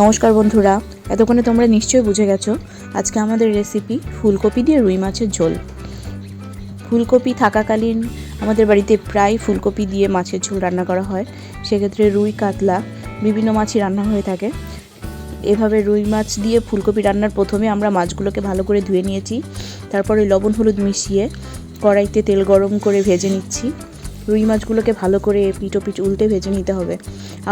নমস্কার বন্ধুরা, এতক্ষণে তোমরা নিশ্চয়ই বুঝে গেছো, আজকে আমাদের রেসিপি ফুলকপি দিয়ে রুই মাছের ঝোল। ফুলকপি থাকাকালীন আমাদের বাড়িতে প্রায় ফুলকপি দিয়ে মাছের ঝোল রান্না করা হয়। সেক্ষেত্রে রুই, কাতলা বিভিন্ন মাছই রান্না হয়ে থাকে। এভাবে রুই মাছ দিয়ে ফুলকপি রান্নার প্রথমে আমরা মাছগুলোকে ভালো করে ধুয়ে নিয়েছি। তারপরে লবণ হলুদ মিশিয়ে কড়াইতে তেল গরম করে ভেজে নিচ্ছি। রুই মাছগুলোকে ভালো করে পিটো পিঠ উল্টে ভেজে নিতে হবে।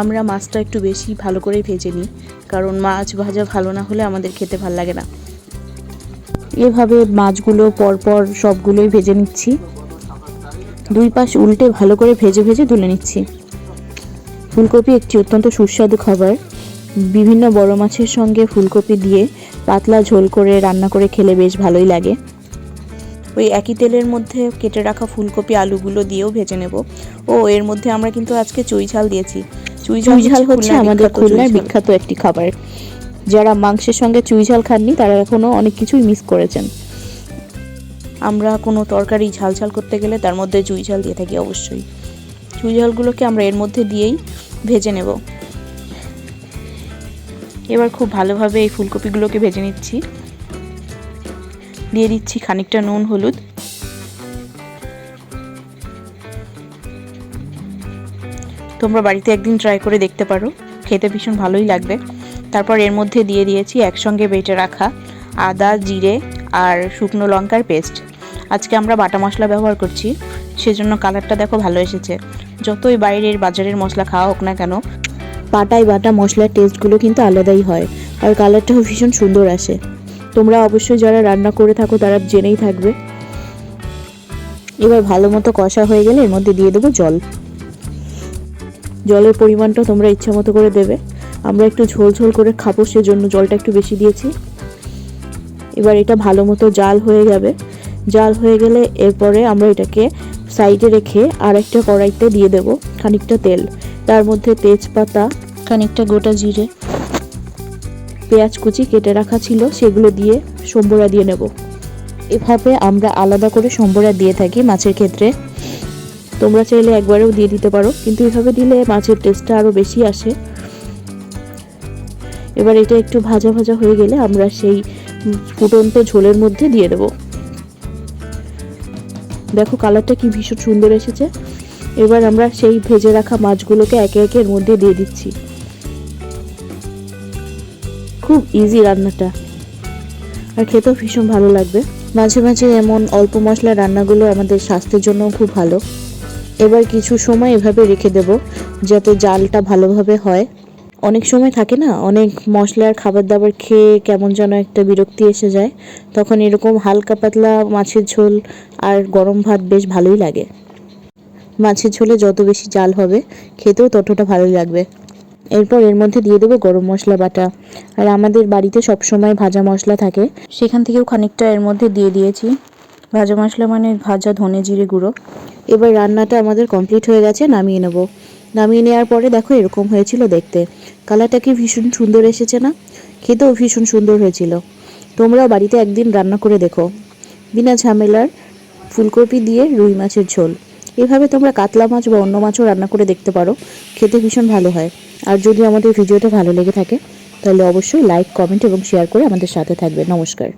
আমরা মাছটা একটু বেশি ভালো করেই ভেজে নিই, কারণ মাছ ভাজা ভালো না হলে আমাদের খেতে ভালো লাগে না। এভাবে মাছগুলো পরপর সবগুলোই ভেজে নিচ্ছি। দুই পাশ উল্টে ভালো করে ভেজে ভেজে তুলে নিচ্ছি। ফুলকপি একটি অত্যন্ত সুস্বাদু খাবার। বিভিন্ন বড় মাছের সঙ্গে ফুলকপি দিয়ে পাতলা ঝোল করে রান্না করে খেলে বেশ ভালোই লাগে। ওই একই তেলের মধ্যে কেটে রাখা ফুলকপি আলুগুলো দিয়েও ভেজে নেব। ও এর মধ্যে আমরা কিন্তু আজকে চুই ঝাল দিয়েছি। চুই ঝাল হচ্ছে আমাদের খুলনার বিখ্যাত একটি খাবার। যারা মাংসের সঙ্গে চুই ঝাল খাননি তারা এখনও অনেক কিছুই মিস করেছেন। আমরা কোনো তরকারি ঝাল ঝাল করতে গেলে তার মধ্যে চুই ঝাল দিয়ে থাকি অবশ্যই। চুই ঝালগুলোকে আমরা এর মধ্যে দিয়েই ভেজে নেব। এবার খুব ভালোভাবে এই ফুলকপিগুলোকে ভেজে নিচ্ছি। দিয়ে দিচ্ছি খানিকটা নুন, হলুদ। তোমরা বাড়িতে একদিন ট্রাই করে দেখতে পারো। খেতে ভীষণ ভালোই লাগবে। তারপর এর মধ্যে দিয়ে দিয়েছি একসঙ্গে বেটে রাখা আদা, জিরে আর শুকনো লঙ্কার পেস্ট। আজকে আমরা বাটা মশলা ব্যবহার করছি, সেজন্য কালারটা দেখো ভালো এসেছে। যতই বাইরের বাজারের মশলা খাওয়া হোক না কেন পাটায় বাটা মশলার টেস্টগুলো কিন্তু আলাদাই হয়, আর কালারটাও ভীষণ সুন্দর আসে। তোমরা অবশ্যই যারা রান্না করে থাকো, তারা জেনেই থাকবে। এবার ভালো মতো কষা হয়ে গেলে এর মধ্যে দিয়ে দেবো জল। জলের পরিমাণটা তোমরা ইচ্ছা মতো করে দেবে। আমরা একটু ঝোল ঝোল করে খাব, সেজন্য জলটা একটু বেশি দিয়েছি। এবার এটা ভালো মতো জাল হয়ে যাবে। জাল হয়ে গেলে এরপরে আমরা এটাকে সাইডে রেখে আর একটা কড়াইতে দিয়ে দেব খানিকটা তেল। তার মধ্যে তেজপাতা, খানিকটা গোটা জিরে পেঁয়াজ কুচি কেটে রাখা ছিল, সেগুলো দিয়ে সম্বরা দিয়ে নেব। এভাবে আমরা আলাদা করে সম্বরা দিয়ে থাকি মাছের ক্ষেত্রে। তোমরা চাইলে একবারেও দিয়ে দিতে পারো, কিন্তু এভাবে দিলে মাছের টেস্টটা আরও বেশি আসে। এবার এটা একটু ভাজা ভাজা হয়ে গেলে আমরা সেই ফুটন্ত ঝোলের মধ্যে দিয়ে দেব। দেখো কালারটা কি ভীষণ সুন্দর এসেছে। এবার আমরা সেই ভেজে রাখা মাছগুলোকে একে একে মধ্যে দিয়ে দিচ্ছি। খুব ইজি রান্নাটা। আর খেতেও ভীষণ ভালো লাগবে। মাঝে মাঝে এমন অল্প মশলা রান্নাগুলো আমাদের স্বাস্থ্যের জন্য খুব ভালো। এবার কিছু সময় এভাবে রেখে দেব যাতে জালটা ভালোভাবে হয়। অনেক সময় থাকে না, অনেক মশলার খাবার দাবার খেয়ে কেমন যেন একটা বিরক্তি এসে যায়। তখন এরকম হালকা পাতলা মাছের ঝোল আর গরম ভাত বেশ ভালোই লাগে। মাছের ঝোলে যত বেশি জাল হবে, খেতেও ততটা ভালো লাগবে। এরপর এর মধ্যে দিয়ে দেবো গরম মশলা বাটা। আর আমাদের বাড়িতে সব সময় ভাজা মশলা থাকে। সেখান থেকেও খানিকটা এর মধ্যে দিয়ে দিয়েছি। ভাজা মশলা মানে ভাজা ধনে জিরে গুঁড়ো। এবার রান্নাটা আমাদের কমপ্লিট হয়ে গেছে, নামিয়ে নেব। নামিয়ে নেওয়ার পরে দেখো এরকম হয়েছিল দেখতে। কালারটা কি ভীষণ সুন্দর এসেছে না? খেতেও ভীষণ সুন্দর হয়েছিল। তোমরাও বাড়িতে একদিন রান্না করে দেখো। বিনা ঝামেলার ফুলকপি দিয়ে রুই মাছের ঝোল। এভাবে তোমরা কাতলা মাছ বা অন্য মাছও রান্না করে দেখতে পারো। খেতে ভীষণ ভালো হয়। আর যদি আমাদের ভিডিওটা ভালো লেগে থাকে, তাহলে অবশ্যই লাইক কমেন্ট এবং শেয়ার করে আমাদের সাথে থাকবে। নমস্কার।